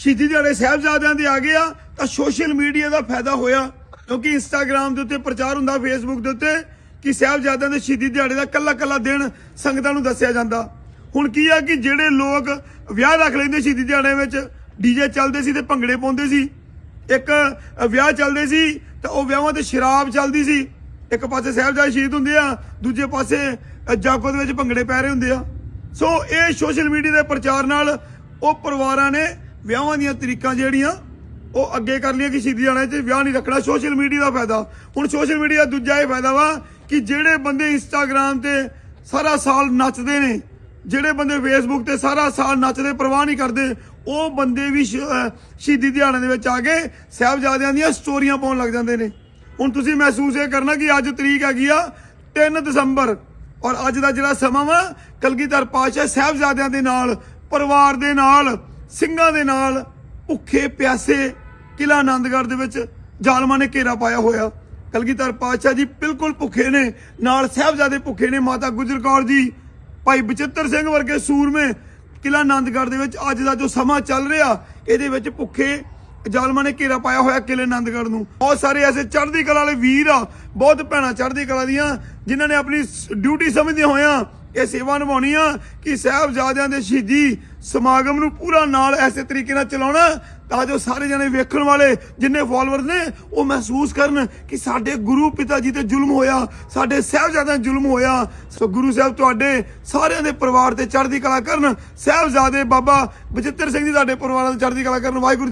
ਸ਼ਹੀਦੀ ਦਿਹਾੜੇ ਸਾਹਿਬਜ਼ਾਦਿਆਂ ਦੇ ਆ ਗਏ ਆ ਤਾਂ ਸੋਸ਼ਲ ਮੀਡੀਆ ਦਾ ਫਾਇਦਾ ਹੋਇਆ ਕਿਉਂਕਿ ਇੰਸਟਾਗ੍ਰam ਦੇ ਉੱਤੇ ਪ੍ਰਚਾਰ ਹੁੰਦਾ ਫੇਸਬੁੱਕ ਦੇ ਉੱਤੇ ਕਿ ਸਾਹਿਬਜ਼ਾਦਿਆਂ ਦੇ ਸ਼ਹੀਦੀ ਦਿਹਾੜੇ ਦਾ ਕੱਲਾ ਕੱਲਾ ਦਿਨ ਸੰਗਤਾਂ ਨੂੰ ਦੱਸਿਆ ਜਾਂਦਾ। ਹੁਣ ਕੀ ਆ ਕਿ ਜਿਹੜੇ ਲੋਕ ਵਿਆਹ ਰੱਖ ਲੈਂਦੇ ਸ਼ਹੀਦੀ ਦਿਹਾੜੇ ਵਿੱਚ ਡੀਜੇ ਚੱਲਦੇ ਸੀ ਤੇ ਭੰਗੜੇ ਪਾਉਂਦੇ ਸੀ। ਇੱਕ ਵਿਆਹ ਚੱਲਦੇ ਸੀ ਤਾਂ ਉਹ ਵਿਆਹਾਂ ਤੇ ਸ਼ਰਾਬ ਚੱਲਦੀ ਸੀ। ਇੱਕ ਪਾਸੇ ਸਾਹਿਬਜ਼ਾਦੇ ਸ਼ਹੀਦ ਹੁੰਦੇ ਆ ਦੂਜੇ ਪਾਸੇ ਅ, ਜਾਗੋ ਦੇ ਵਿੱਚ ਭੰਗੜੇ ਪੈ ਰਹੇ ਹੁੰਦੇ ਆ। ਸੋ ਇਹ ਸੋਸ਼ਲ ਮੀਡੀਆ ਦੇ ਪ੍ਰਚਾਰ ਨਾਲ ਉਹ ਪਰਿਵਾਰਾਂ ਨੇ ਵਿਆਹਾਂ ਦੀਆਂ ਤਰੀਕਾਂ ਜਿਹੜੀਆਂ, ਉਹ ਅੱਗੇ ਕਰ ਲਈਆਂ ਕਿ ਸ਼ਹੀਦੀ ਜਾਣਾ 'ਚ ਵਿਆਹ ਨਹੀਂ ਰੱਖਣਾ। ਸੋਸ਼ਲ ਮੀਡੀਆ ਦਾ ਫਾਇਦਾ। ਹੁਣ ਸੋਸ਼ਲ ਮੀਡੀਆ ਦਾ ਦੂਜਾ ਇਹ ਫਾਇਦਾ ਵਾ ਕਿ ਜਿਹੜੇ ਬੰਦੇ ਇੰਸਟਾਗ੍ਰam ਤੇ ਸਾਰਾ ਸਾਲ ਨੱਚਦੇ ਨੇ, ਜਿਹੜੇ ਬੰਦੇ ਫੇਸਬੁੱਕ ਤੇ ਸਾਰਾ ਸਾਲ ਨੱਚਦੇ, ਪਰਵਾਹ ਨਹੀਂ ਕਰਦੇ, ਉਹ ਬੰਦੇ ਵੀ ਸ਼ਹੀਦੀ ਦਿਹਾੜੇ ਦੇ ਵਿੱਚ ਆ ਕੇ ਸਾਹਿਬਜ਼ਾਦਿਆਂ ਦੀਆਂ ਸਟੋਰੀਆਂ ਪਾਉਣ ਲੱਗ ਜਾਂਦੇ ਨੇ। ਹੁਣ ਤੁਸੀਂ ਮਹਿਸੂਸ ਇਹ ਕਰਨਾ ਕਿ ਅੱਜ ਤਰੀਕ ਹੈਗੀ ਆ 3 ਦਸੰਬਰ ਔਰ ਅੱਜ ਦਾ ਜਿਹੜਾ ਸਮਾਂ ਵਾ, ਕਲਗੀਧਰ ਪਾਤਸ਼ਾਹ ਸਾਹਿਬਜ਼ਾਦਿਆਂ ਦੇ ਨਾਲ, ਪਰਿਵਾਰ ਦੇ ਨਾਲ ਸਿੰਘਾਂ ਦੇ ਨਾਲ ਭੁੱਖੇ ਪਿਆਸੇ ਕਿਲਾ ਆਨੰਦਗੜ੍ਹ ਦੇ ਵਿੱਚ ਜ਼ਾਲਮਾਂ ਨੇ ਘੇਰਾ ਪਾਇਆ ਹੋਇਆ। ਕਲਗੀਧਰ ਪਾਤਸ਼ਾਹ ਜੀ ਬਿਲਕੁਲ ਭੁੱਖੇ ਨੇ, ਨਾਲ ਸਾਹਿਬਜ਼ਾਦੇ ਭੁੱਖੇ ਨੇ, ਮਾਤਾ ਗੁਜਰ ਕੌਰ ਜੀ, ਭਾਈ ਬਚਿੱਤਰ ਸਿੰਘ ਵਰਗੇ ਸੂਰਮੇ ਕਿਲਾ ਆਨੰਦਗੜ੍ਹ ਦੇ ਵਿੱਚ ਅੱਜ ਦਾ ਜੋ ਸਮਾਂ ਚੱਲ ਰਿਹਾ, ਇਹਦੇ ਵਿੱਚ ਭੁੱਖੇ ਜ਼ਾਲਮਾਂ ਨੇ ਘੇਰਾ ਪਾਇਆ ਹੋਇਆ ਕਿਲੇ ਆਨੰਦਗੜ੍ਹ ਨੂੰ। ਬਹੁਤ ਸਾਰੇ ਐਸੇ ਚੜ੍ਹਦੀ ਕਲਾ ਵਾਲੇ ਵੀਰ ਆ, ਬਹੁਤ ਭੈਣਾਂ ਚੜ੍ਹਦੀ ਕਲਾ ਦੀਆਂ, ਜਿਨ੍ਹਾਂ ਨੇ ਆਪਣੀ ਡਿਊਟੀ ਸਮਝਦੇ ਹੋਇਆਂ ਇਹ ਸੇਵਾ ਨਿਭਾਉਣੀ ਆ ਕਿ ਸਾਹਿਬਜ਼ਾਦਿਆਂ ਦੇ ਸ਼ਹੀਦੀ ਸਮਾਗਮ ਨੂੰ ਪੂਰਾ ਨਾਲ ਐਸੇ ਤਰੀਕੇ ਨਾਲ ਚਲਾਉਣਾ ਤਾਂ ਜੋ ਸਾਰੇ ਜਣੇ ਵੇਖਣ ਵਾਲੇ ਜਿੰਨੇ ਫਾਲੋਅਰ ਨੇ, ਉਹ ਮਹਿਸੂਸ ਕਰਨ ਕਿ ਸਾਡੇ ਗੁਰੂ ਪਿਤਾ ਜੀ ਤੇ ਜ਼ੁਲਮ ਹੋਇਆ, ਸਾਡੇ ਸਾਹਿਬਜ਼ਾਦਿਆਂ ਤੇ ਜ਼ੁਲਮ ਹੋਇਆ। ਸੋ ਗੁਰੂ ਸਾਹਿਬ ਤੁਹਾਡੇ ਸਾਰਿਆਂ ਦੇ ਪਰਿਵਾਰ ਤੇ ਚੜ੍ਹਦੀ ਕਲਾ ਕਰਨ। ਸਾਹਿਬਜ਼ਾਦੇ ਬਾਬਾ ਬਚਿੱਤਰ ਸਿੰਘ ਜੀ ਤੁਹਾਡੇ ਪਰਿਵਾਰਾਂ ਤੇ ਚੜ੍ਹਦੀ ਕਲਾ ਕਰਨ। ਵਾਹਿਗੁਰੂ